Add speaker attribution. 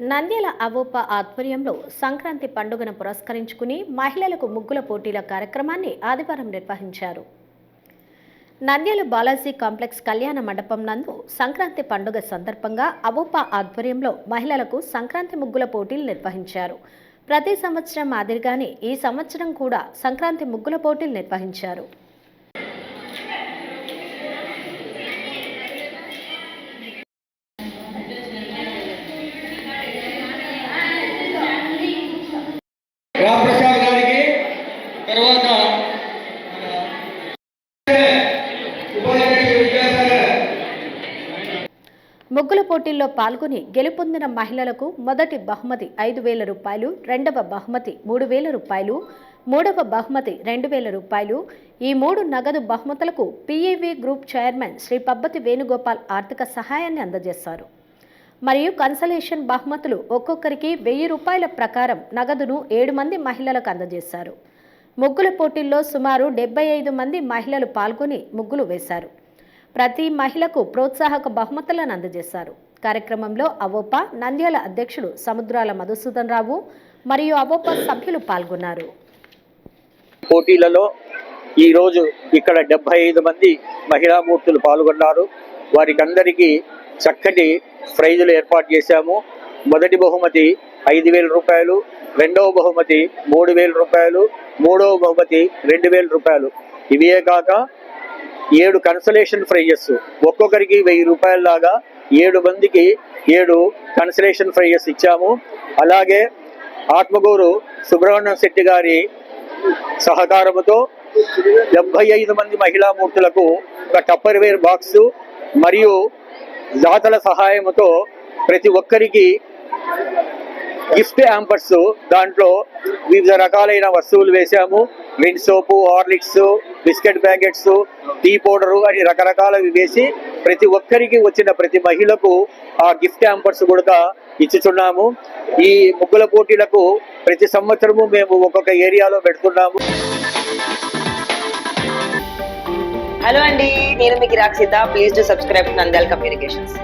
Speaker 1: నంద్యాల అవోప ఆధ్వర్యంలో సంక్రాంతి పండుగను పురస్కరించుకుని మహిళలకు ముగ్గుల పోటీల కార్యక్రమాన్ని ఆదివారం నిర్వహించారు. నంద్యాల బాలాజీ కాంప్లెక్స్ కళ్యాణ మండపం నందు సంక్రాంతి పండుగ సందర్భంగా అవోప ఆధ్వర్యంలో మహిళలకు సంక్రాంతి ముగ్గుల పోటీలు నిర్వహించారు. ప్రతి సంవత్సరం మాదిరిగానే ఈ సంవత్సరం కూడా సంక్రాంతి ముగ్గుల పోటీలు నిర్వహించారు. ముగ్గుల పోటీల్లో పాల్గొని గెలుపొందిన మహిళలకు మొదటి బహుమతి ఐదు వేల రూపాయలు రెండవ బహుమతి మూడు వేల రూపాయలు మూడవ బహుమతి రెండు వేల రూపాయలు. ఈ మూడు నగదు బహుమతులకు PAV group chairman Shri Pabbati Venugopal ఆర్థిక సహాయాన్ని అందజేశారు. మరియు కన్సలేషన్ బహుమతులు ఒక్కొక్కరికి వెయ్యి రూపాయల ప్రకారం నగదును ఏడు మంది మహిళలకు అందజేశారు. ముగ్గుల పోటీల్లో సుమారు డెబ్బై ఐదు మంది మహిళలు పాల్గొని ముగ్గులు వేశారు. ప్రతి మహిళకు ప్రోత్సాహక బహుమతులను అందజేశారు. కార్యక్రమంలో అవోప నంద్యాల అధ్యక్షుడు సముద్రాల మధుసూదన్ రావు మరియు అవోప సభ్యులు పాల్గొన్నారు.
Speaker 2: పోటీలలో ఈరోజు ఇక్కడ డెబ్బై ఐదు మంది మహిళామూర్తులు పాల్గొన్నారు. వారికి అందరికీ చక్కటి ప్రైజులు ఏర్పాటు చేశాము. మొదటి బహుమతి ఐదు వేల రూపాయలు రెండవ బహుమతి మూడు వేల రూపాయలు మూడవ బహుమతి రెండు వేల రూపాయలు. ఇవే కాక ఏడు కన్సలేషన్ ప్రైజెస్ ఒక్కొక్కరికి వెయ్యి రూపాయల లాగా ఏడు మందికి ఏడు కన్సలేషన్ ప్రైజెస్ ఇచ్చాము. అలాగే ఆత్మగూరు సుబ్రహ్మణ్యం శెట్టి గారి సహకారముతో డెబ్బై ఐదు మంది మహిళా మూర్తులకు ఒక టప్పర్ వేర్ బాక్స్ మరియు దాతల సహాయముతో ప్రతి ఒక్కరికి గిఫ్ట్ యాంపర్స్ దాంట్లో వివిధ రకాలైన వస్తువులు వేశాము. Vim soap Horlicks biscuit packets tea powder అని రకరకాలవి వేసి ప్రతి ఒక్కరికి వచ్చిన ప్రతి మహిళకు ఆ గిఫ్ట్ హ్యాంపర్స్ కూడా ఇచ్చుచున్నాము. ఈ ముగ్గుల పోటీలకు ప్రతి సంవత్సరము మేము ఒక్కొక్క ఏరియాలో పెడుతున్నాము.
Speaker 3: హలో అండి నేను మీకు Rakshita please to subscribe Nandal communications